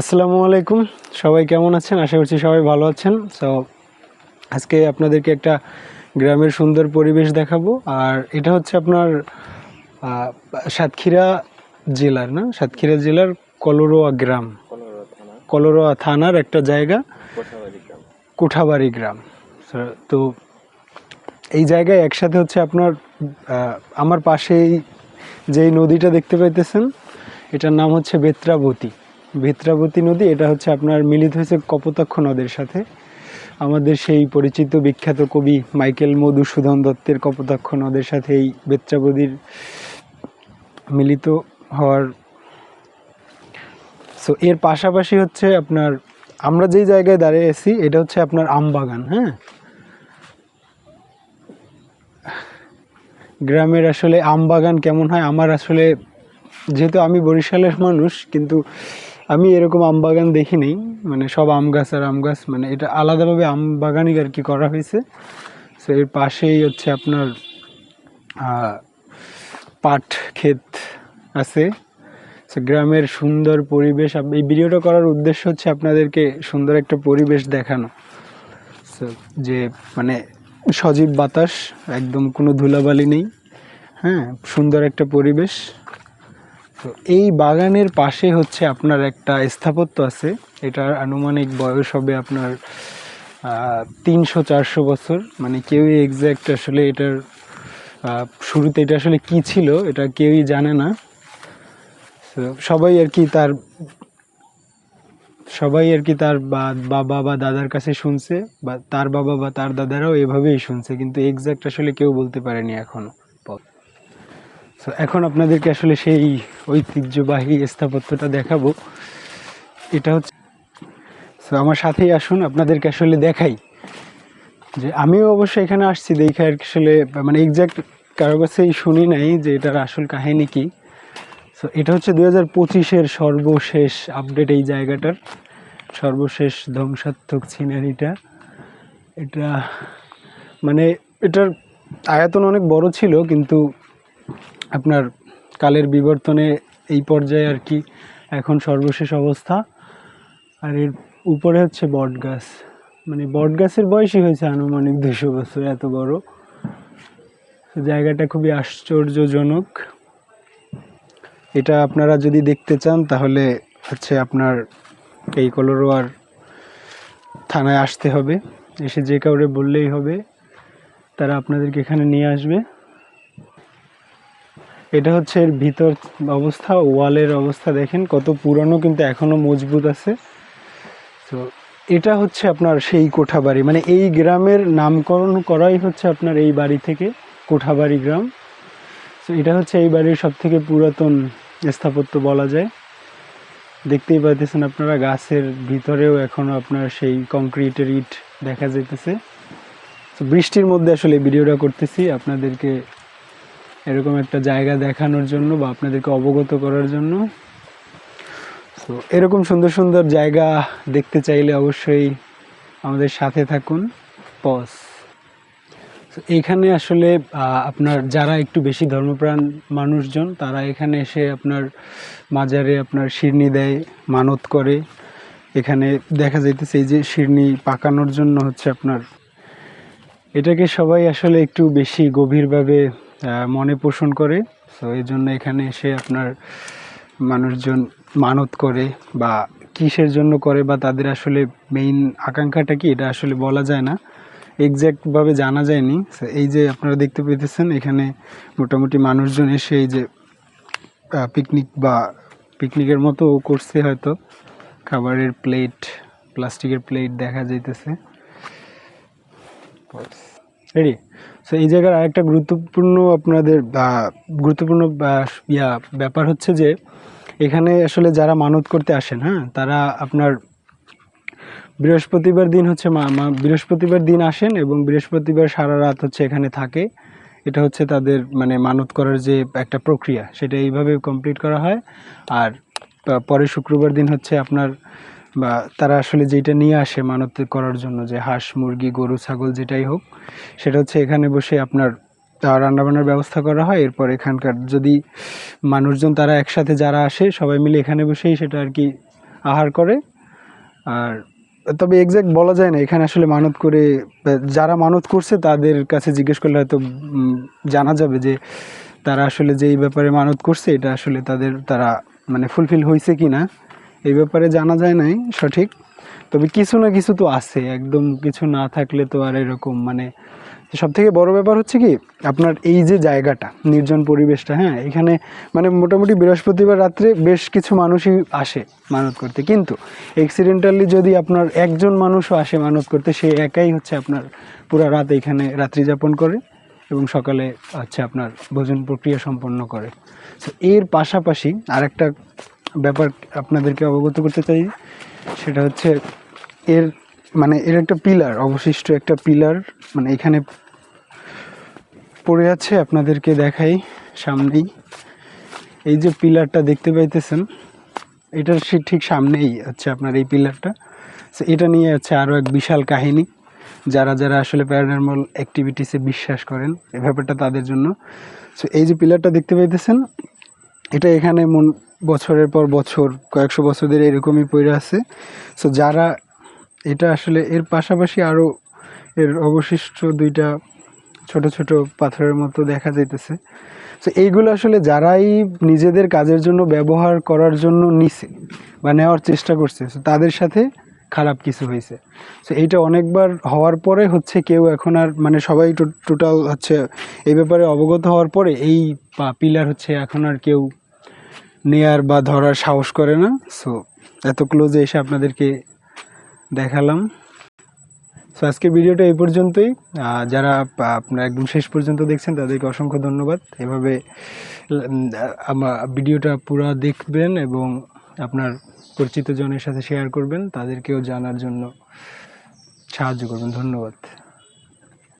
আসসালামু আলাইকুম। সবাই কেমন আছেন? আশা করছি সবাই ভালো আছেন। সো আজকে আপনাদেরকে একটা গ্রামের সুন্দর পরিবেশ দেখাবো। আর এটা হচ্ছে আপনার সাতক্ষীরা জেলার না? সাতক্ষীরা জেলার কলরোয়া গ্রাম। কলরোয়া থানার একটা জায়গা। কোঠাবাড়ি গ্রাম। তো এই জায়গায় একসাথে হচ্ছে আপনার আমার পাশেই যেই নদীটা দেখতে পাইতেছেন এটার নাম হচ্ছে বেত্রাবতী। বেত্রাবতী নদী, এটা হচ্ছে আপনার মিলিত হয়েছে কপোতাক্ষ নদের সাথে। আমাদের সেই পরিচিত বিখ্যাত কবি মাইকেল মধুসূদন দত্তের কপোতাক্ষ নদের সাথে এই বেত্রাবতীর মিলিত হওয়ার সো এর পাশাপাশি হচ্ছে আপনার, আমরা যেই জায়গায় দাঁড়িয়ে আছি, এটা হচ্ছে আপনার আম বাগান হ্যাঁ? গ্রামের আসলে আম বাগান কেমন হয়? আমার আসলে, যেহেতু আমি বরিশালের মানুষ, কিন্তু আমি এরকম আম বাগান দেখিনি মানে সব আম গাছ আর আম গাছ মানে এটা আলাদাভাবে আম বাগানই আর কি করা হয়েছে। সো এর পাশেই হচ্ছে আপনার পাট ক্ষেত আছে। গ্রামের সুন্দর পরিবেশ এই ভিডিওটা করার উদ্দেশ্য হচ্ছে আপনাদেরকে সুন্দর একটা পরিবেশ দেখানো। যে মানে সজীব বাতাস, একদম কোনো ধুলাবালি নেই হ্যাঁ সুন্দর একটা পরিবেশ। তো এই বাগানের পাশে হচ্ছে আপনার একটা স্থাপত্য আছে। এটার আনুমানিক বয়স হবে আপনার তিনশো চারশো বছর। মানে কেউই এক্স্যাক্ট আসলে এটার শুরুতে এটা আসলে কি ছিল এটা কেউই জানে না। সবাই আর কি তার, সবাই আর কি তার বাবা বা দাদার কাছে শুনছে বা তার বাবা বা তার দাদারাও এভাবেই শুনছে, কিন্তু এক্স্যাক্ট আসলে কেউ বলতে পারেনি এখনও। তো এখন আপনাদেরকে আসলে সেই ঐতিহ্যবাহী স্থাপত্যটা দেখাবো। এটা হচ্ছে তো আমার সাথেই আসুন, আপনাদেরকে আসলে দেখাই। যে আমিও অবশ্য এখানে আসছি, দেখে আর আসলে মানে এক্সাক্ট কারও কাছেই শুনি নাই যে এটার আসল কাহিনী কি। সো এটা হচ্ছে দুই হাজার পঁচিশের সর্বশেষ আপডেট এই জায়গাটার। সর্বশেষ ধ্বংসাত্মক সিনারিটা এটা মানে এটার আয়তন অনেক বড় ছিল, কিন্তু আপনার কালের বিবর্তনে এই পর্যায়ে আর কি এখন সর্বশেষ অবস্থা। আর এর উপরে হচ্ছে বট গাছ। মানে বট গাছের বয়সই হয়েছে আনুমানিক দুশো বছর, এত বড়। জায়গাটা খুবই আশ্চর্যজনক। এটা আপনারা যদি দেখতে চান, তাহলে হচ্ছে আপনার এই কলরোয়ার থানায় আসতে হবে। এসে যে কাউরে বললেই হবে, তারা আপনাদেরকে এখানে নিয়ে আসবে। এটা হচ্ছে এর ভিতর অবস্থা, ওয়ালের অবস্থা দেখেন, কত পুরনো কিন্তু এখনও মজবুত আছে। তো এটা হচ্ছে আপনার সেই কোঠাবাড়ি মানে এই গ্রামের নামকরণ করাই হচ্ছে আপনার এই বাড়ি থেকে কোঠাবাড়ি গ্রাম। তো এটা হচ্ছে এই বাড়ির সব থেকে পুরাতন স্থাপত্য বলা যায়। দেখতেই পাইতেছেন আপনারা, গাছের ভিতরেও এখনও আপনার সেই কংক্রিটের ইট দেখা যেতেছে তো বৃষ্টির মধ্যে আসলে ভিডিওটা করতেছি, আপনাদেরকে এরকম একটা জায়গা দেখানোর জন্য বা আপনাদেরকে অবগত করার জন্য। তো এরকম সুন্দর সুন্দর জায়গা দেখতে চাইলে অবশ্যই আমাদের সাথে থাকুন। পস এখানে আসলে আপনার যারা একটু বেশি ধর্মপ্রাণ মানুষজন, তারা এখানে এসে আপনার মাজারে আপনার শিরনি দেয়, মানত করে। এখানে দেখা যাইতেছে এই যে শিরনি পাকানোর জন্য হচ্ছে আপনার, এটাকে সবাই আসলে একটু বেশি গভীরভাবে মনে পোষণ করে। তো এই জন্য এখানে এসে আপনার মানুষজন মানত করে বা কিসের জন্য করে বা তাদের আসলে মেইন আকাঙ্ক্ষাটা কি, এটা আসলে বলা যায় না। এক্স্যাক্টভাবে জানা যায়নি। এই যে আপনারা দেখতে পেতেছেন, এখানে মোটামুটি মানুষজন এসে এই যে পিকনিক বা পিকনিকের মতো করছে হয়তো। খাবারের প্লেট প্লাস্টিকের প্লেট দেখা যাইতেছে। রেডি সো এই জায়গার আরেকটা গুরুত্বপূর্ণ আপনাদের গুরুত্বপূর্ণ ইয়া ব্যাপার হচ্ছে যে, এখানে আসলে যারা মানত করতে আসেন হ্যাঁ তারা আপনার বৃহস্পতিবার দিন হচ্ছে বৃহস্পতিবার দিন আসেন এবং বৃহস্পতিবার সারা রাত হচ্ছে এখানে থাকে। এটা হচ্ছে তাদের মানে মানত করার যে একটা প্রক্রিয়া, সেটা এইভাবে কমপ্লিট করা হয়। আর পরে শুক্রবার দিন হচ্ছে আপনার বা তারা আসলে যেটা নিয়ে আসে মানত করার জন্য, যে হাঁস, মুরগি, গরু, ছাগল যেটাই হোক, সেটা হচ্ছে এখানে বসে আপনার রান্নাবান্নার ব্যবস্থা করা হয়। এরপর এখানকার যদি মানুষজন তারা একসাথে যারা আসে, সবাই মিলে এখানে বসেই সেটা আর কি আহার করে। আর তবে এক্সাক্ট বলা যায় না, এখানে আসলে মানত করে যারা মানত করছে তাদের কাছে জিজ্ঞেস করলে হয়তো জানা যাবে যে তারা আসলে যে এই ব্যাপারে মানত করছে, এটা আসলে তাদের, তারা মানে ফুলফিল হয়েছে কি না এই ব্যাপারে জানা যায় নাই, সঠিক। তবে কিছু না কিছু তো আছে, একদম কিছু না থাকলে তো আর এরকম মানে সব থেকে বড় ব্যাপার হচ্ছে কি, আপনার এই যে জায়গাটা, নির্জন পরিবেশটা হ্যাঁ এখানে মানে মোটামুটি বৃহস্পতিবার রাত্রে বেশ কিছু মানুষই আসে মানত করতে। কিন্তু অ্যাক্সিডেন্টালি যদি আপনার একজন মানুষও আসে মানত করতে, সে একাই হচ্ছে আপনার পুরো রাত এখানে রাত্রি যাপন করে এবং সকালে হচ্ছে আপনার ভোজন প্রক্রিয়া সম্পন্ন করে। তো এর পাশাপাশি আরেকটা ব্যাপার আপনাদেরকে অবগত করতে চাই, সেটা হচ্ছে এর মানে এর একটা পিলার, অবশিষ্ট একটা পিলার মানে এখানে পড়ে আছে, আপনাদেরকে দেখাই সামনেই। এই যে পিলারটা দেখতে পাইতেছেন, এটার সে ঠিক সামনেই হচ্ছে আপনার এই পিলারটা। তো এটা নিয়ে হচ্ছে আরও এক বিশাল কাহিনী। যারা যারা আসলে প্যারানর্মাল অ্যাক্টিভিটিসে বিশ্বাস করেন, এ ব্যাপারটা তাদের জন্য। সো এই যে পিলারটা দেখতে পাইতেছেন এটা এখানে মন, বছরের পর বছর, কয়েকশো বছর ধরে এরকমই পড়ে আছে। সো যারা এটা আসলে, এর পাশাপাশি আরও এর অবশিষ্ট দুইটা ছোট ছোট পাথরের মতো দেখা যাইতেছে। সো এইগুলো আসলে যারাই নিজেদের কাজের জন্য ব্যবহার করার জন্য নিছে বা নেওয়ার চেষ্টা করছে, so তাদের সাথে খারাপ কিছু হয়েছে তো এইটা অনেকবার হওয়ার পরে হচ্ছে কেউ এখন আর মানে সবাই টোটাল হচ্ছে এই ব্যাপারে অবগত হওয়ার পরে এই পিলার হচ্ছে এখন আর কেউ নেয়ার বা ধরার সাহস করে না। সো এত ক্লোজে এসে আপনাদেরকে দেখালাম। সো আজকের ভিডিওটা এই পর্যন্তই। যারা আপনারা একদম শেষ পর্যন্ত দেখছেন, তাদেরকে অসংখ্য ধন্যবাদ। এভাবে আমার ভিডিওটা পুরো দেখবেন এবং আপনার পরিচিত জনের সাথে শেয়ার করবেন, তাদেরকেও জানার জন্য সাহায্য করবেন। ধন্যবাদ।